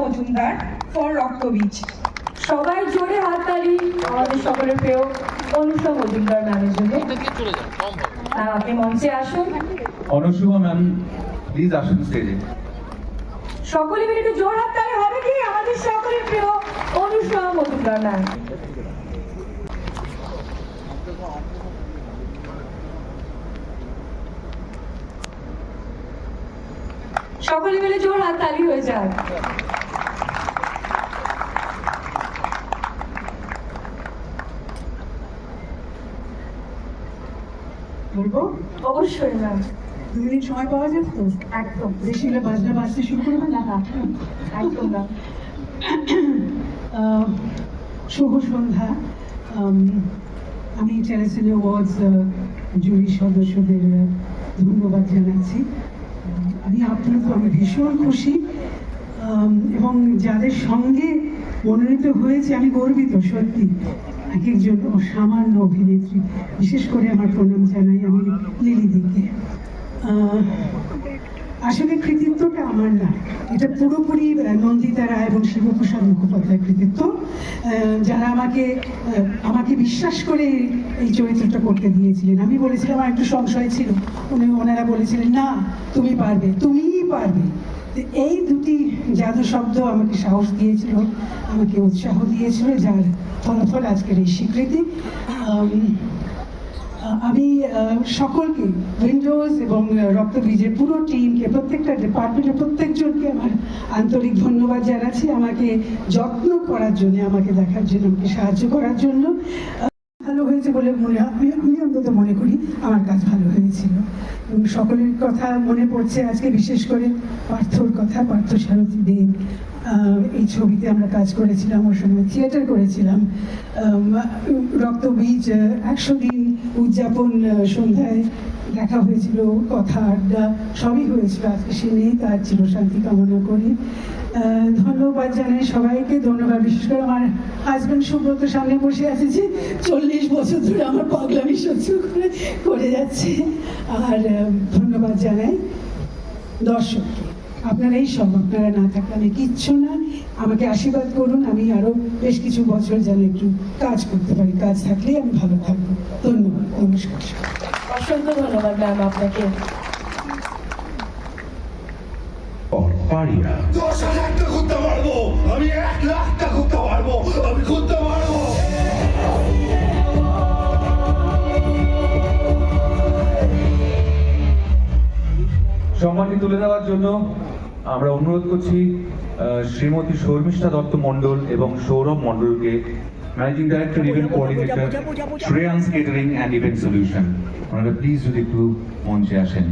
Majumdar for রক্তবীজ। সবাই জোরে হাততালি আমাদের সকলের প্রিয় অনুষা মজুমদার ম্যামের জন্য। আপনি মঞ্চে আসুন। অনুশুভা ম্যাম প্লিজ আসুন স্টেজে সকলে মিলে একটু জোর হাততালি হবে কি? আমাদের সকলের প্রিয় অনুষা মজুমদার ম্যাম। সকলে মিলে জোর হাততালি হয়ে যাক। বলব অবশ্যই ম্যাম দু মিনিট সময় পাওয়া যাবে তো? একদম। বেশি হলে বাজনা বাজতে শুরু করবে না? না একদম আহ, শুভ সন্ধ্যা। আমি টেলিসিনে ওয়ার্ডস জুরি সদস্যদের ধন্যবাদ জানাচ্ছি। আমি আপ্লুত আমি ভীষণ খুশি। এবং যাদের সঙ্গে মনোনীত হয়েছে আমি গর্বিত সত্যি। একজন অসামান্য অভিনেত্রী। বিশেষ করে আমার প্রণাম জানাই আমি লিলি দিকে আহ, আসলে কৃতিত্বটা আমার না। এটা পুরোপুরি নন্দিতা রায় এবং শিবপ্রসাদ মুখোপাধ্যায়ের কৃতিত্ব। যারা আমাকে আমাকে বিশ্বাস করে এই চরিত্রটা করতে দিয়েছিলেন। আমি বলেছিলাম আমার একটু সংশয় ছিল। উনি ওনারা বলেছিলেন না তুমি পারবে। তুমিই পারবে। এই দুটি জাদু শব্দ আমাকে সাহস দিয়েছিল, আমাকে উৎসাহ দিয়েছিল, যার ফলাফল আজকের এই স্বীকৃতি। আমি সকলকে, উইন্ডোজ এবং রক্তবীজের পুরো টিমকে, প্রত্যেকটা ডিপার্টমেন্টের প্রত্যেকজনকে আমার আন্তরিক ধন্যবাদ জানাচ্ছি। আমাকে যত্ন করার জন্য, আমাকে দেখার জন্য, আমাকে সাহায্য করার জন্য। হয়েছে বলে মনে আমি আমি অন্তত মনে করি আমার কাজ ভালো হয়েছিল। এবং সকলের কথা মনে পড়ছে আজকে, বিশেষ করে পার্থর কথা, পার্থ সারথী দেব। এই ছবিতে আমরা কাজ করেছিলাম, ওর সঙ্গে থিয়েটার করেছিলাম। রক্তবীজ একশো দিন উদযাপন সন্ধ্যায় দেখা হয়েছিল, কথা আড্ডা সবই হয়েছিল। আজকে সে নেই, তার চির শান্তি কামনা করি। ধন্যবাদ জানাই সবাইকে ধন্যবাদ বিশেষ করে আমার হাজব্যান্ড সুব্রত সামনে বসে আছে যে চল্লিশ বছর ধরে আমার পাগলামি সহ্য করে করে যাচ্ছে। আর ধন্যবাদ জানাই দর্শককে। আপনারা এই সব আপনারা না থাকলে আমি কিচ্ছু না। আমাকে আশীর্বাদ করুন আমি আরও বেশ কিছু বছর যেন একটু কাজ করতে পারি। কাজ থাকলেই আমি ভালো থাকব। ধন্যবাদ নমস্কার। অসংখ্য ধন্যবাদ ম্যাম আপনাকে। পারিয়া। আমি এক লাখটা ঘুরতে পারব আমি ঘুরতে পারব। সম্মানটি তুলে দেওয়ার জন্য আমরা অনুরোধ করছি শ্রীমতী শর্মিষ্ঠা দত্ত মণ্ডল এবং সৌরভ মণ্ডলকে managing director event coordinator Shreyans catering and event solution ওনারা প্লিজ যদি একটু মঞ্চে আসেন।